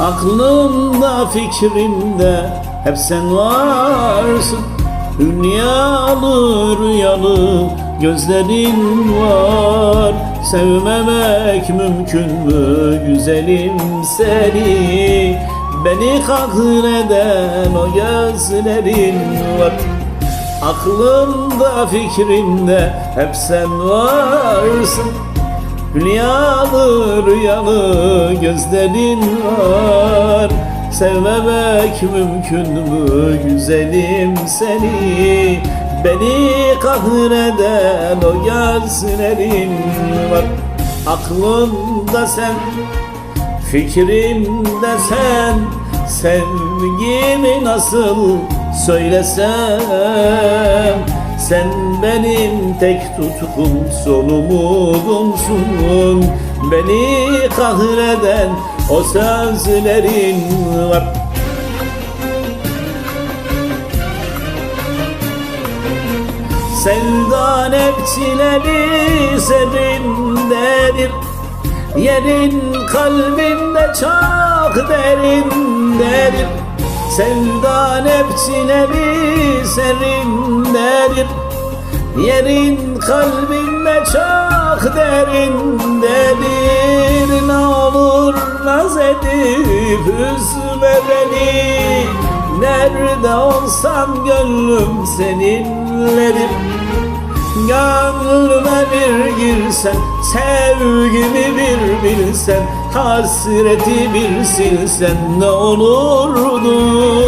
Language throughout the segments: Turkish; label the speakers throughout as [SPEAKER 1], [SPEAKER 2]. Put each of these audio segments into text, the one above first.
[SPEAKER 1] Aklımda fikrimde hep sen varsın. Dünyalı rüyalı gözlerin var. Sevmemek mümkün mü güzelim seni? Beni kahreden o gözlerin var. Aklımda fikrimde hep sen varsın Hülyalı rüyalı gözlerin var. Sevmemek mümkün mü güzelim seni? Beni kahreden o gözlerin var. Aklımda sen, fikrimde sen. Sevgimi nasıl söylesem Sen benim tek tutkum son umudumsun. Beni kahreden o sözlerin var. Sevdan hep çileli serindedir Yerin kalbimde çok derindedir Sevdan hep çileli serindedir Yerin kalbimde çok derindedir Ne olur naz edip üzme beni Nerede olsam gönlüm seninledir Gönlüme bir girsen Sevgimi bir bilsen Hasreti bir silsen Ne olurdu?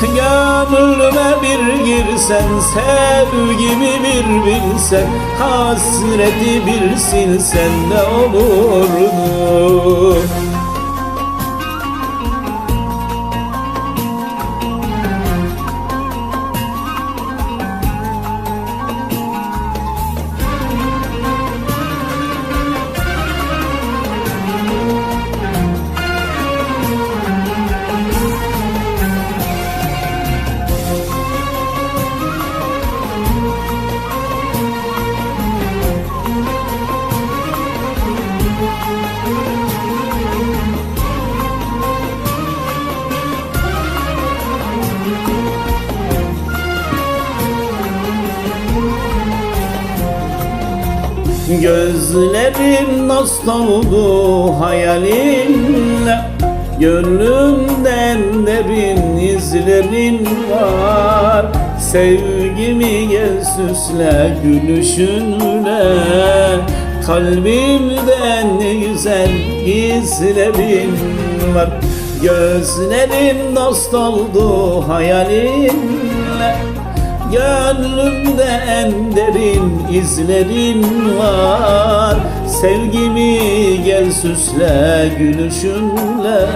[SPEAKER 1] Gönlüme bir girsen Sevgimi bir bilsen Hasreti bir silsen Ne olurdu Gözlerim dost oldu hayalinle Gönlümden derin izlerin var. Sevgimi gel süsle gülüşünle. Kalbimden güzel izlerin var. Gözlerim dost oldu hayalinle Gönlümde en derin izlerin var. Sevgimi gel süsle gülüşünle.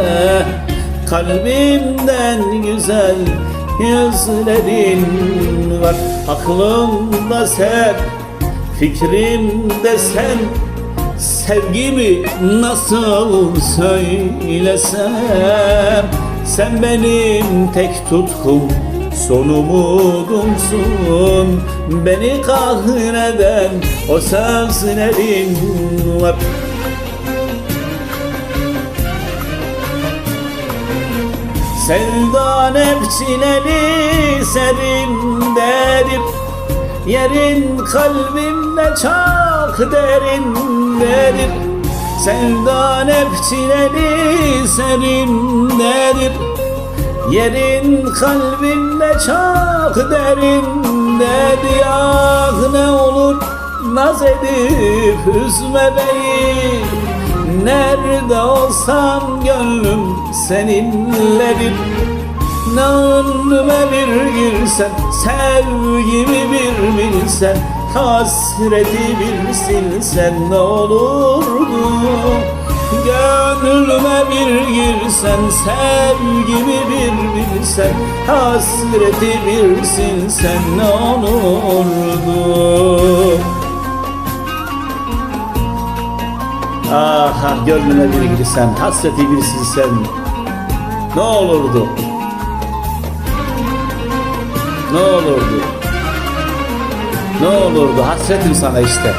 [SPEAKER 1] Kalbimden güzel yüzlerin var. Aklımda sen, fikrimde sen. Sevgimi nasıl söylesem Sen benim tek tutkum Son umudumsun Beni kahreden o sözlerin var Sevdan hep çileli serindedir Yerin kalbimde çok derindedir Sevdan hep çileli serindedir Yerin kalbimde çok derindedir Ah ne olur naz edip üzme beni. Nerede olsam gönlüm seninledir Gönlüme bir girsen Sevgimi bir bilsen Hasreti bir silsen ne olurdu Gönlüme bir girsen Sevgimi bir bilsen Hasreti bir silsen ne olurdu? Ah ah gönlüme bir girsen Hasreti bir silsen Ne olurdu? Ne olurdu? Ne olurdu? Hasretim sana işte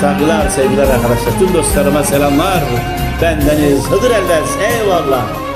[SPEAKER 1] Saygılar sevgiler arkadaşlar. Tüm dostlarıma selamlar. Bendeniz Hıdır Ellez eyvallah.